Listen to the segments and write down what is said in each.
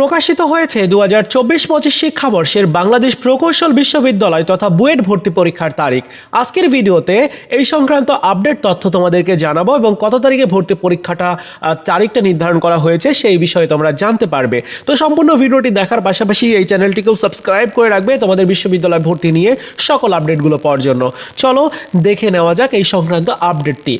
প্রকাশিত হয়েছে দু হাজার চব্বিশ পঁচিশ শিক্ষাবর্ষের বাংলাদেশ প্রকৌশল বিশ্ববিদ্যালয় তথা বুয়েট ভর্তি পরীক্ষার তারিখ। আজকের ভিডিওতে এই সংক্রান্ত আপডেট তথ্য তোমাদেরকে জানাব এবং কত তারিখে ভর্তি পরীক্ষাটা তারিখটা নির্ধারণ করা হয়েছে সেই বিষয়ে তোমরা জানতে পারবে। তো সম্পূর্ণ ভিডিওটি দেখার পাশাপাশি এই চ্যানেলটিকেও সাবস্ক্রাইব করে রাখবে তোমাদের বিশ্ববিদ্যালয় ভর্তি নিয়ে সকল আপডেটগুলো পাওয়ার জন্য। চলো দেখে নেওয়া যাক এই সংক্রান্ত আপডেটটি।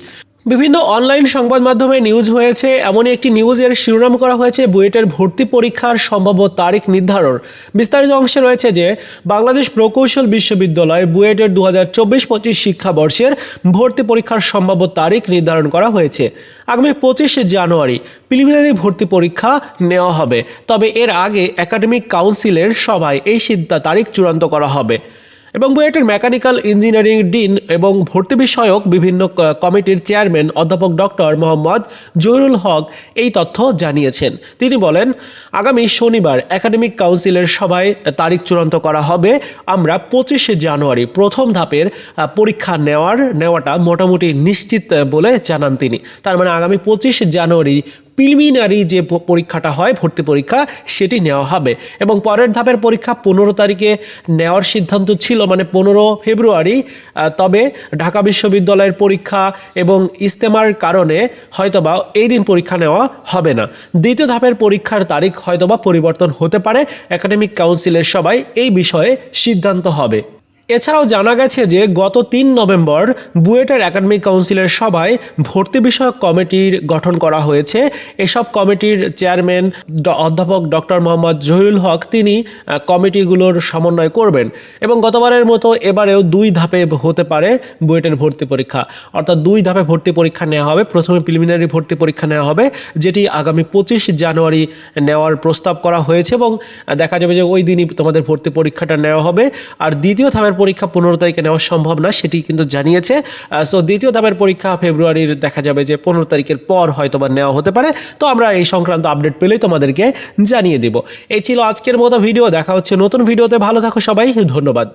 বিভিন্ন অনলাইন সংবাদ মাধ্যমে নিউজ হয়েছে। এমনই একটি নিউজের শিরোনাম করা হয়েছে বুয়েটের ভর্তি পরীক্ষার সম্ভাব্য তারিখ নির্ধারণ। বিস্তারিত অংশে রয়েছে যে, বাংলাদেশ প্রকৌশল বিশ্ববিদ্যালয় বুয়েটের দু হাজার চব্বিশ পঁচিশ শিক্ষাবর্ষের ভর্তি পরীক্ষার সম্ভাব্য তারিখ নির্ধারণ করা হয়েছে। আগামী পঁচিশে জানুয়ারি প্রিলিমিনারি ভর্তি পরীক্ষা নেওয়া হবে। তবে এর আগে একাডেমিক কাউন্সিলের সভায় এই সিদ্ধা তারিখ চূড়ান্ত করা হবে। এবং বুয়েটের মেকানিক্যাল ইঞ্জিনিয়ারিং ডিন এবং ভর্তি বিষয়ক বিভিন্ন কমিটির চেয়ারম্যান অধ্যাপক ডক্টর মোহাম্মদ জহিরুল হক এই তথ্য জানিয়েছেন। তিনি বলেন, আগামী শনিবার একাডেমিক কাউন্সিলের সভায় তারিখ চূড়ান্ত করা হবে। আমরা পঁচিশে জানুয়ারি প্রথম ধাপের পরীক্ষা নেওয়ার, নেওয়াটা মোটামুটি নিশ্চিত বলে জানান তিনি। তার মানে আগামী পঁচিশে জানুয়ারি প্রিলিমিনারি যে পরীক্ষাটা হয়, ভর্তি পরীক্ষা, সেটি নেওয়া হবে। এবং পরের ধাপের পরীক্ষা পনেরো তারিখে নেওয়ার সিদ্ধান্ত ছিল মানে পনেরো ফেব্রুয়ারি। তবে ঢাকা বিশ্ববিদ্যালয়ের পরীক্ষা এবং ইস্তেমার কারণে হয়তোবা এই দিন পরীক্ষা নেওয়া হবে না। দ্বিতীয় ধাপের পরীক্ষার তারিখ হয়তোবা পরিবর্তন হতে পারে। একাডেমিক কাউন্সিলের সবাই এই বিষয়ে সিদ্ধান্ত হবে। এছাড়াও জানা গেছে যে গত তিন নভেম্বর বুয়েটের একাডেমিক কাউন্সিলের সভায় ভর্তি বিষয়ক কমিটির গঠন করা হয়েছে। এসব কমিটির চেয়ারম্যান অধ্যাপক ডক্টর মোহাম্মদ জহিরুল হক তিনি কমিটিগুলোর সমন্বয় করবেন এবং গতবারের মতো এবারেও দুই ধাপে হতে পারে বুয়েটের ভর্তি পরীক্ষা। অর্থাৎ দুই ধাপে ভর্তি পরীক্ষা নেওয়া হবে। প্রথমে প্রিলিমিনারি ভর্তি পরীক্ষা নেওয়া হবে, যেটি আগামী পঁচিশ জানুয়ারি নেওয়ার প্রস্তাব করা হয়েছে এবং দেখা যাবে যে ওই দিনই তোমাদের ভর্তি পরীক্ষাটা নেওয়া হবে। আর দ্বিতীয় ধাপের পরীক্ষা পনেরো তারিখে নেওয়া সম্ভব না, সেটি কিন্তু জানিয়েছে। সো দ্বিতীয় ধাপের পরীক্ষা ফেব্রুয়ারির দেখা যাবে যে পনেরো তারিখের পর হয়তো বা নেওয়া হতে পারে। তো আমরা এই সংক্রান্ত আপডেট পেলেই তোমাদেরকে জানিয়ে দেব। এই ছিল আজকের মতো ভিডিও, দেখা হচ্ছে নতুন ভিডিওতে। ভালো থাকো সবাই, ধন্যবাদ।